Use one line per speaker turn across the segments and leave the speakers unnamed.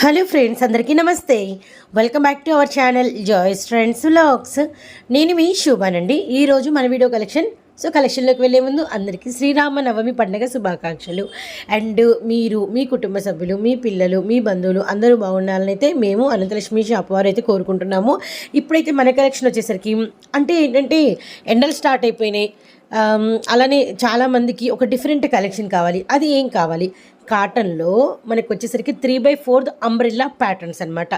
Hello friends అందరికీ నమస్తే. Welcome back to our channel Joy's friends vlogs నేను మీ శుభానండి ఈరోజు మన వీడియో కలెక్షన్ సో కలెక్షన్లోకి వెళ్ళే ముందు అందరికీ శ్రీరామ నవమి పండుగ శుభాకాంక్షలు. అండ్ మీరు మీ కుటుంబ సభ్యులు మీ పిల్లలు మీ బంధువులు అందరూ బాగుండాలని అయితే మేము అనంతలక్ష్మి షాప్ వారు అయితే కోరుకుంటున్నాము. ఇప్పుడైతే మన కలెక్షన్ వచ్చేసరికి అంటే ఏంటంటే ఎండలు స్టార్ట్ అయిపోయినాయి. అలానే చాలామందికి ఒక డిఫరెంట్ కలెక్షన్ కావాలి. అది ఏం కావాలి? కాటన్లో మనకు వచ్చేసరికి three by fourth umbrella patterns అనమాట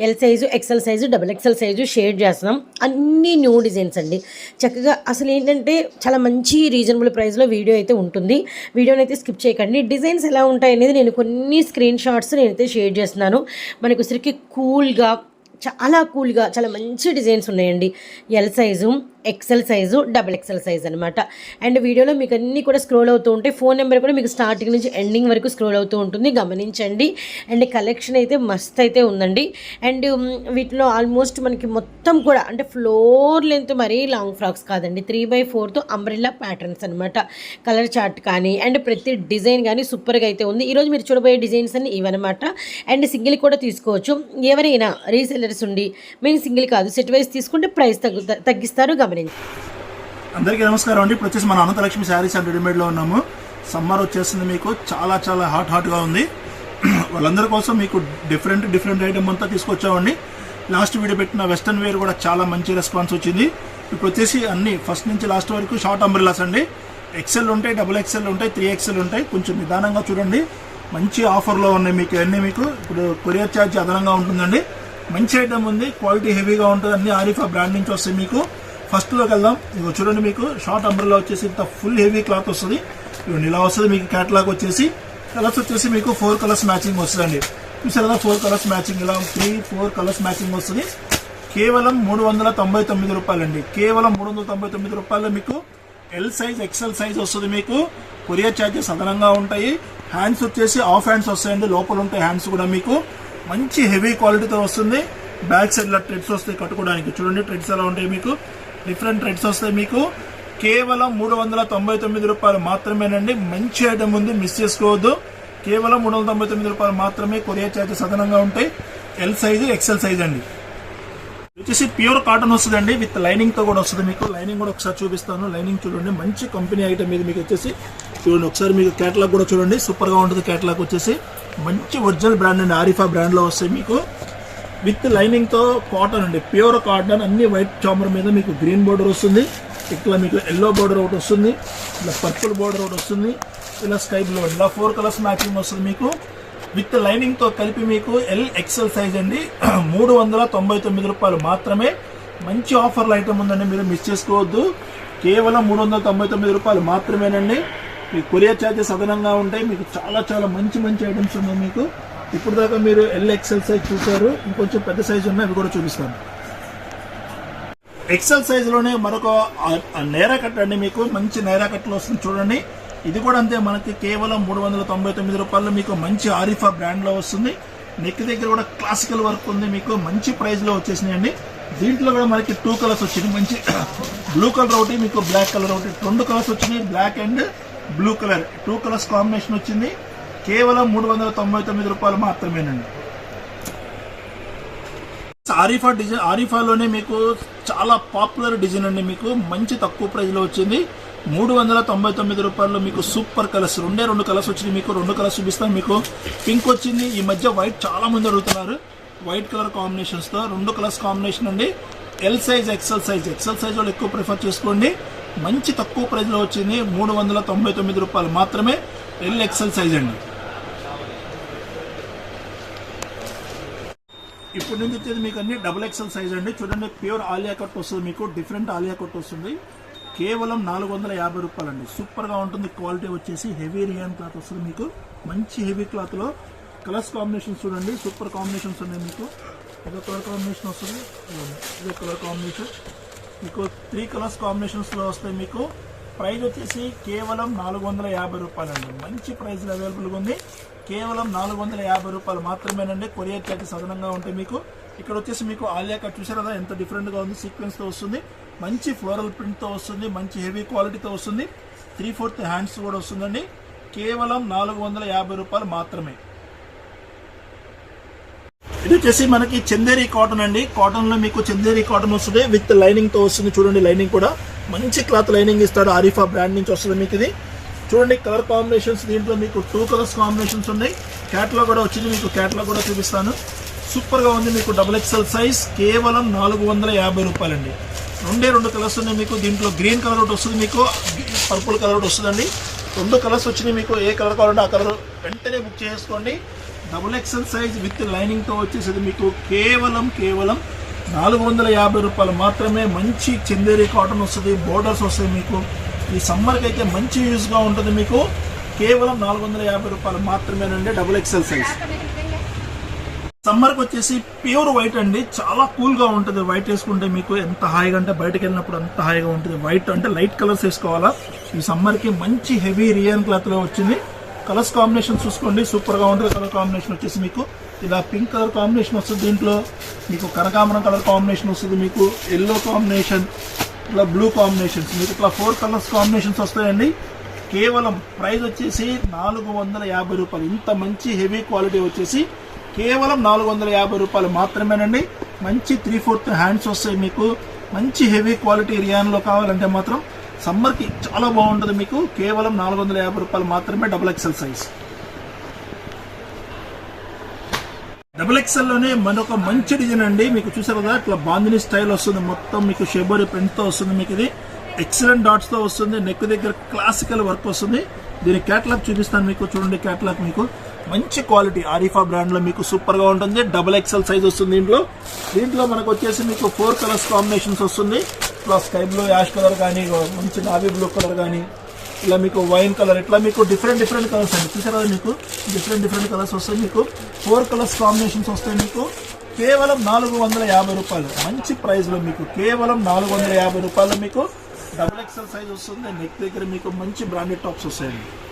L size XL size double XL size share చేస్తున్నాం. అన్ని న్యూ డిజైన్స్ అండి. చక్కగా అసలు ఏంటంటే చాలా మంచి రీజనబుల్ ప్రైస్లో వీడియో అయితే ఉంటుంది. వీడియోని అయితే స్కిప్ చేయకండి. డిజైన్స్ ఎలా ఉంటాయి అనేది నేను కొన్ని స్క్రీన్ షాట్స్ నేనైతే షేర్ చేస్తున్నాను. మనకు వచ్చరికి కూల్గా చాలా కూల్గా చాలా మంచి డిజైన్స్ ఉన్నాయండి. L size XL size double XL size అనమాట అండ్ వీడియోలో మీకు అన్నీ కూడా స్క్రోల్ అవుతూ ఉంటాయి. ఫోన్ నెంబర్ కూడా మీకు స్టార్టింగ్ నుంచి ఎండింగ్ వరకు స్క్రోల్ అవుతూ ఉంటుంది. గమనించండి. అండ్ కలెక్షన్ అయితే మస్త్ అయితే ఉందండి. అండ్ um, వీటిలో ఆల్మోస్ట్ మనకి మొత్తం కూడా అంటే ఫ్లోర్ లెంత్ మరీ లాంగ్ ఫ్రాక్స్ కాదండి. త్రీ బై ఫోర్తో అంబ్రెల్లా ప్యాటర్న్స్ అనమాట కలర్ చార్ట్ కానీ అండ్ ప్రతి డిజైన్ కానీ సూపర్గా అయితే ఉంది. ఈరోజు మీరు చూడబోయే డిజైన్స్ అన్ని ఇవన్నమాట. అండ్ సింగిల్ కూడా తీసుకోవచ్చు. ఎవరైనా రీసెల్లర్స్ ఉండి మేము సింగిల్ కాదు సెట్ వైజ్ తీసుకుంటే ప్రైస్ తగ్గు తగ్గిస్తారు గమనించండి
అందరికీ నమస్కారం అండి. ఇప్పుడు వచ్చేసి మన అనంతలక్ష్మి శారీస్ అండ్ రెడీమేడ్లో ఉన్నాము. సమ్మర్ వచ్చేసింది మీకు. చాలా చాలా హాట్ హాట్గా ఉంది. వాళ్ళందరి కోసం మీకు డిఫరెంట్ డిఫరెంట్ ఐటమ్ అంతా తీసుకొచ్చామండి. లాస్ట్ వీడియో పెట్టిన వెస్ట్రన్ వేర్ కూడా చాలా మంచి రెస్పాన్స్ వచ్చింది. ఇప్పుడు వచ్చేసి అన్ని ఫస్ట్ నుంచి లాస్ట్ వరకు షార్ట్ అంబ్రిలాస్ అండి. ఎక్సెల్ ఉంటాయి డబుల్ ఎక్సెల్ ఉంటాయి త్రీ ఎక్సెల్ ఉంటాయి. కొంచెం నిదానంగా చూడండి. మంచి ఆఫర్లో ఉన్నాయి మీకు అన్నీ మీకు. ఇప్పుడు కొరియర్ ఛార్జ్ అదనంగా ఉంటుందండి. మంచి ఐటమ్ ఉంది. క్వాలిటీ హెవీగా ఉంటుంది. అన్ని ఆరిఫా బ్రాండ్ నుంచి వస్తాయి మీకు. ఫస్ట్లోకి వెళ్దాం. ఇగో చూడండి మీకు షార్ట్ అంబ్రెల్లా వచ్చేసి ఇంత ఫుల్ హెవీ క్లాత్ వస్తుంది. ఇవ్వండి ఇలా వస్తుంది మీకు క్యాటలాగ్ వచ్చేసి. కలర్స్ వచ్చేసి మీకు ఫోర్ కలర్స్ మ్యాచింగ్ వస్తుందండి. చూసారు కదా ఫోర్ కలర్స్ మ్యాచింగ్ ఇలా త్రీ ఫోర్ కలర్స్ మ్యాచింగ్ వస్తుంది. కేవలం మూడు వందల తొంభై తొమ్మిది రూపాయలండి. కేవలం మూడు వందల తొంభై తొమ్మిది రూపాయలు మీకు ఎల్ సైజ్ ఎక్సెల్ సైజ్ వస్తుంది మీకు. కొరియర్ ఛార్జెస్ అదనంగా ఉంటాయి. హ్యాండ్స్ వచ్చేసి ఆఫ్ హ్యాండ్స్ వస్తాయండి. లోపల ఉంటాయి హ్యాండ్స్ కూడా మీకు. మంచి హెవీ క్వాలిటీతో వస్తుంది. బ్యాక్ సైడ్ ఇలా ట్రెడ్స్ వస్తాయి కట్టుకోవడానికి. చూడండి ట్రెడ్స్ ఎలా ఉంటాయి మీకు. డిఫరెంట్ రేట్స్ వస్తాయి మీకు. కేవలం మూడు వందల తొంభై తొమ్మిది రూపాయలు మాత్రమేనండి. మంచి ఐటమ్ ఉంది మిస్ చేసుకోవద్దు. కేవలం మూడు వందల తొంభై తొమ్మిది రూపాయలు మాత్రమే కొరియర్ ఛార్జెస్ అదనంగా ఉంటాయి. ఎల్ సైజు ఎక్సెల్ సైజ్ అండి. వచ్చేసి ప్యూర్ కాటన్ వస్తుందండి విత్ లైనింగ్తో కూడా వస్తుంది మీకు. లైనింగ్ కూడా ఒకసారి చూపిస్తాను. లైనింగ్ చూడండి మంచి కంపెనీ ఐటమ్ ఇది మీకు వచ్చేసి. చూడండి ఒకసారి మీకు కేటలాగ్ కూడా చూడండి. సూపర్గా ఉంటుంది కేటలాగ్ వచ్చేసి. మంచి ఒరిజినల్ బ్రాండ్ అండి ఆరిఫా బ్రాండ్లో వస్తాయి మీకు. విత్ లైనింగ్తో కాటన్ అండి. ప్యూర్ కాటన్ అన్ని వైట్ చామర్ మీద మీకు గ్రీన్ బోర్డర్ వస్తుంది. ఇట్లా మీకు ఎల్లో బోర్డర్ ఒకటి వస్తుంది. ఇలా పర్పుల్ బోర్డర్ ఒకటి వస్తుంది. ఇలా స్కై బ్లూ ఇలా ఫోర్ కలర్స్ మ్యాచింగ్ వస్తుంది మీకు. విత్ లైనింగ్తో కలిపి మీకు ఎల్ ఎక్సెల్ సైజ్ అండి. మూడు వందల తొంభై తొమ్మిది రూపాయలు మాత్రమే. మంచి ఆఫర్లు ఐటమ్ ఉందండి. మీరు మిస్ చేసుకోవద్దు. కేవలం మూడు వందల తొంభై తొమ్మిది రూపాయలు మాత్రమేనండి. మీకు కొరియర్ ఛార్జెస్ అదనంగా ఉంటాయి. మీకు చాలా చాలా మంచి మంచి ఐటమ్స్ ఉన్నాయి మీకు. ఇప్పుడు దాకా మీరు ఎల్ ఎక్సెల్ సైజ్ చూసారు ఇంకొంచెం పెద్ద సైజ్ ఉన్నాయి అవి కూడా చూపిస్తాను. ఎక్సెల్ సైజులోనే మరొక నేరా కట్ అండి మీకు. మంచి నేరా కట్లు వస్తుంది చూడండి. ఇది కూడా అంతే మనకి కేవలం మూడు వందల తొంభై తొమ్మిది రూపాయలు మీకు మంచి ఆరిఫా బ్రాండ్లో వస్తుంది. నెక్ దగ్గర కూడా క్లాసికల్ వర్క్ ఉంది మీకు. మంచి ప్రైస్లో వచ్చేసినాయండి. దీంట్లో కూడా మనకి టూ కలర్స్ వచ్చినాయి. మంచి బ్లూ కలర్ ఒకటి మీకు బ్లాక్ కలర్ ఒకటి. రెండు కలర్స్ వచ్చినాయి. Black and blue colour two colours combination వచ్చింది. కేవలం మూడు వందల తొంభై తొమ్మిది రూపాయలు మాత్రమేనండి. ఆరిఫా డిజైన్ ఆరిఫాలోనే మీకు చాలా పాపులర్ డిజైన్ అండి మీకు. మంచి తక్కువ ప్రైజ్లో వచ్చింది. మూడు వందల తొంభై తొమ్మిది రూపాయల్లో మీకు సూపర్ కలర్స్ రెండే రెండు కలర్స్ వచ్చింది మీకు రెండు కలర్స్ చూపిస్తాను మీకు. పింక్ వచ్చింది ఈ మధ్య వైట్ చాలా మంది అడుగుతున్నారు. వైట్ కలర్ కాంబినేషన్స్తో రెండు కలర్స్ కాంబినేషన్ అండి. L size XL size XL size వాళ్ళు ఎక్కువ ప్రిఫర్ చేసుకోండి. మంచి తక్కువ ప్రైజ్లో వచ్చింది. మూడు వందల తొంభై తొమ్మిది రూపాయలు మాత్రమే ఎల్ ఎక్సెల్ సైజ్ అండి. ఇప్పుడు నుంచి వచ్చేది మీకు అన్ని డబుల్ ఎక్సెల్ సైజ్ అండి. చూడండి ప్యూర్ ఆలియా కట్ వస్తుంది మీకు. డిఫరెంట్ ఆలియా కట్ వస్తుంది. కేవలం నాలుగు వందల యాభై రూపాయలు అండి సూపర్గా ఉంటుంది. క్వాలిటీ వచ్చేసి హెవీ రియాన్ క్లాత్ వస్తుంది మీకు. మంచి హెవీ క్లాత్లో కలర్స్ కాంబినేషన్స్ చూడండి. సూపర్ కాంబినేషన్స్ ఉన్నాయి మీకు. ఇదో కలర్ కాంబినేషన్ వస్తుంది. ఇదో కలర్ కాంబినేషన్ మీకు త్రీ కలర్స్ కాంబినేషన్స్లో వస్తాయి మీకు. ప్రైస్ వచ్చేసి కేవలం నాలుగు వందల యాభై రూపాయలు అండి మంచి ప్రైస్లో అవైలబుల్గా ఉంది. కేవలం నాలుగు వందల యాభై రూపాయలు మాత్రమేనండి. కొరియర్ ఛార్జెస్ అదనంగా ఉంటాయి మీకు. ఇక్కడ వచ్చేసి మీకు ఆలియా కట్ చూసారు? కదా ఎంత డిఫరెంట్గా ఉంది. సీక్వెన్స్తో వస్తుంది. మంచి ఫ్లోరల్ ప్రింట్తో వస్తుంది. మంచి హెవీ క్వాలిటీతో వస్తుంది. త్రీ ఫోర్త్ హ్యాండ్స్ కూడా వస్తుందండి. కేవలం నాలుగు వందల యాభై రూపాయలు మాత్రమే. ఇది వచ్చేసి మనకి చందేరి కాటన్ అండి. కాటన్లో మీకు చందేరి కాటన్ వస్తుంది. విత్ లైనింగ్తో వస్తుంది. చూడండి లైనింగ్ కూడా. మంచి క్లాత్ లైనింగ్ ఇస్తాడు. ఆరిఫా బ్రాండ్ నుంచి వస్తుంది మీకు ఇది. చూడండి కలర్ కాంబినేషన్స్ దీంట్లో మీకు టూ కలర్స్ కాంబినేషన్స్ ఉన్నాయి. క్యాట్లో కూడా వచ్చింది మీకు క్యాట్లో కూడా చూపిస్తాను. సూపర్గా ఉంది మీకు డబుల్ ఎక్స్ఎల్ సైజ్ కేవలం నాలుగు వందల యాభై రూపాయలండి. రెండే రెండు కలర్స్ ఉన్నాయి మీకు దీంట్లో గ్రీన్ కలర్ ఒకటి వస్తుంది మీకు పర్పుల్ కలర్ ఒకటి వస్తుందండి. రెండు కలర్స్ వచ్చినాయి మీకు ఏ కలర్ కావాలంటే ఆ కలర్ వెంటనే బుక్ చేసుకోండి. డబుల్ ఎక్స్ఎల్ సైజ్ విత్ లైనింగ్తో వచ్చేసి మీకు కేవలం కేవలం నాలుగు వందల యాభై రూపాయలు మాత్రమే మంచి చందేరి కాటన్ వస్తుంది బోర్డర్స్ వస్తాయి మీకు. ఈ సమ్మర్కి అయితే మంచి యూస్గా ఉంటుంది మీకు. కేవలం నాలుగు వందల యాభై రూపాయలు మాత్రమేనండి డబుల్ ఎక్స్ఎల్ సైజ్. సమ్మర్కి వచ్చేసి ప్యూర్ వైట్ అండి. చాలా కూల్గా ఉంటుంది వైట్ వేసుకుంటే మీకు ఎంత హాయిగా అంటే బయటకు వెళ్ళినప్పుడు అంత హాయిగా ఉంటుంది. వైట్ అంటే లైట్ కలర్స్ వేసుకోవాలా. ఈ సమ్మర్కి మంచి హెవీ రియన్ క్లాత్లో వచ్చింది. కలర్స్ కాంబినేషన్ చూసుకోండి. సూపర్గా ఉంటుంది. కలర్ కాంబినేషన్ వచ్చేసి మీకు ఇలా పింక్ కలర్ కాంబినేషన్ వస్తుంది దీంట్లో. మీకు కనకాంబరం కలర్ కాంబినేషన్ వస్తుంది మీకు. Yellow combination. ఇట్లా బ్లూ కాంబినేషన్స్ మీకు ఇట్లా ఫోర్ కలర్స్ కాంబినేషన్స్ వస్తాయండి. కేవలం ప్రైస్ వచ్చేసి నాలుగు వందల యాభై రూపాయలు. ఇంత మంచి హెవీ క్వాలిటీ వచ్చేసి కేవలం నాలుగు వందల యాభై రూపాయలు మాత్రమేనండి. మంచి త్రీ ఫోర్త్ హ్యాండ్స్ వస్తాయి మీకు. మంచి హెవీ క్వాలిటీ రియాన్లో కావాలంటే మాత్రం సమ్మర్కి చాలా బాగుంటుంది మీకు. కేవలం నాలుగు వందల యాభై రూపాయలు మాత్రమే డబుల్ ఎక్సెల్ సైజ్ డబుల్ ఎక్సెల్లోనే మరొక మంచి డిజైన్ అండి. మీకు చూసారు కదా ఇట్లా బాందిని స్టైల్ వస్తుంది. మొత్తం మీకు షెబోరి ప్రింట్తో వస్తుంది మీకు ఇది. ఎక్సలెంట్ డాట్స్తో వస్తుంది. నెక్ దగ్గర క్లాసికల్ వర్క్ వస్తుంది. దీని క్యాటలాగ్ చూపిస్తాను మీకు. చూడండి క్యాటలాగ్ మీకు. మంచి క్వాలిటీ ఆరిఫా బ్రాండ్లో మీకు సూపర్గా ఉంటుంది. డబుల్ ఎక్సెల్ సైజ్ వస్తుంది దీంట్లో దీంట్లో మనకు వచ్చేసి మీకు ఫోర్ కలర్స్ కాంబినేషన్స్ వస్తుంది. Plus sky blue ash colour కానీ మంచి నావీ బ్లూ కలర్ కానీ ఇలా మీకు వైన్ కలర్ ఇట్లా మీకు డిఫరెంట్ డిఫరెంట్ కలర్స్ అండి. చూసారా మీకు? డిఫరెంట్ డిఫరెంట్ కలర్స్ వస్తాయి మీకు. ఫోర్ కలర్స్ కాంబినేషన్స్ వస్తాయి మీకు. కేవలం నాలుగు వందల యాభై రూపాయలు. మంచి ప్రైస్లో మీకు కేవలం నాలుగు వందల యాభై రూపాయలు మీకు డబుల్ ఎక్సెల్ సైజ్ వస్తుంది. నెక్ దగ్గర మీకు మంచి బ్రాండెడ్ టాప్స్ వస్తాయండి.